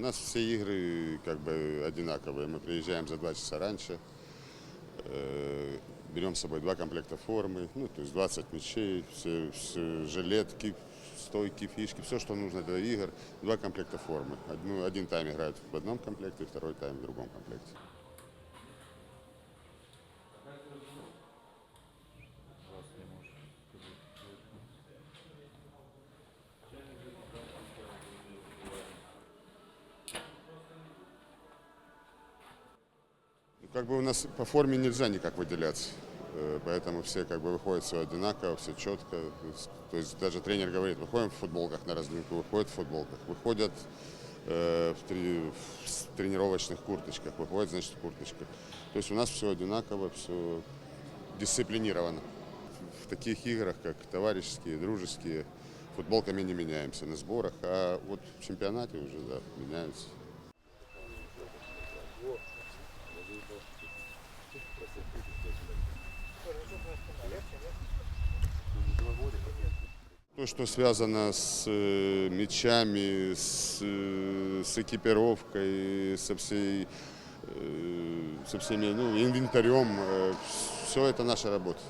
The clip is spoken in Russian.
нас все игры как бы одинаковые. Мы приезжаем за два часа раньше, э, берем с собой два комплекта формы, ну, то есть 20 мячей, все, все жилетки, стойки, фишки, все, что нужно для игр, два комплекта формы. Одну, один тайм играют в одном комплекте, второй тайм в другом комплекте. Как бы у нас по форме нельзя никак выделяться. Э, Поэтому все как бы выходят все одинаково, все четко. То есть- даже тренер говорит, выходим в футболках на разминку, выходят в футболках, выходят э, в, три- в тренировочных курточках, выходят, значит, в курточках. То есть у нас все одинаково, все дисциплинировано. В таких играх, как товарищеские, дружеские, футболками не меняемся на сборах, а вот в чемпионате уже да, меняются. То, что связано с э, мячами, с, э, с экипировкой, со всей, э, со всеми ну, инвентарем, все это наша работа.